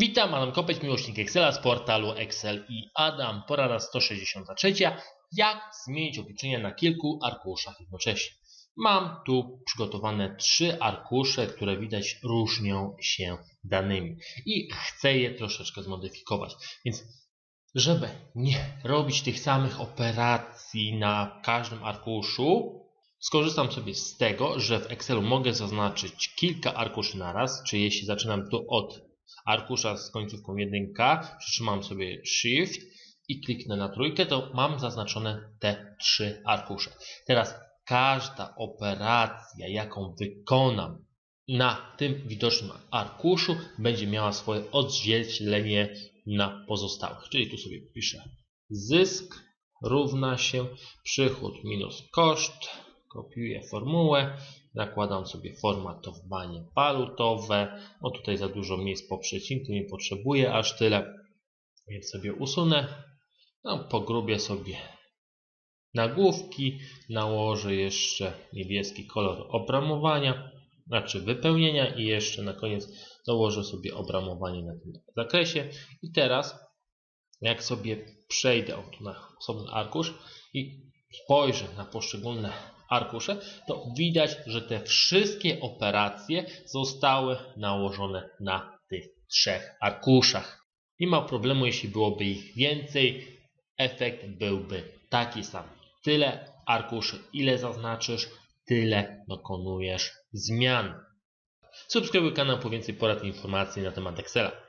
Witam, Adam Kopeć, miłośnik Excela z portalu Excel i Adam. Porada 163. Jak zmienić obliczenia na kilku arkuszach jednocześnie. Mam tu przygotowane trzy arkusze, które widać różnią się danymi i chcę je troszeczkę zmodyfikować. Więc żeby nie robić tych samych operacji na każdym arkuszu, skorzystam sobie z tego, że w Excelu mogę zaznaczyć kilka arkuszy na raz, czyli jeśli zaczynam tu od arkusza z końcówką 1K, przytrzymam sobie Shift i kliknę na trójkę, to mam zaznaczone te trzy arkusze. Teraz każda operacja, jaką wykonam na tym widocznym arkuszu, będzie miała swoje odzwierciedlenie na pozostałych. Czyli tu sobie piszę zysk równa się przychód minus koszt, kopiuję formułę, nakładam sobie formatowanie walutowe. O tutaj za dużo miejsc po przecinku nie potrzebuję aż tyle, więc sobie usunę. No, pogrubię sobie nagłówki, nałożę jeszcze niebieski kolor obramowania, znaczy wypełnienia i jeszcze na koniec założę sobie obramowanie na tym zakresie. I teraz jak sobie przejdę tu na osobny arkusz i spojrzę na poszczególne arkusze, to widać, że te wszystkie operacje zostały nałożone na tych trzech arkuszach. Nie ma problemu, jeśli byłoby ich więcej, efekt byłby taki sam. Tyle arkuszy, ile zaznaczysz, tyle dokonujesz zmian. Subskrybuj kanał po więcej porad i informacji na temat Excela.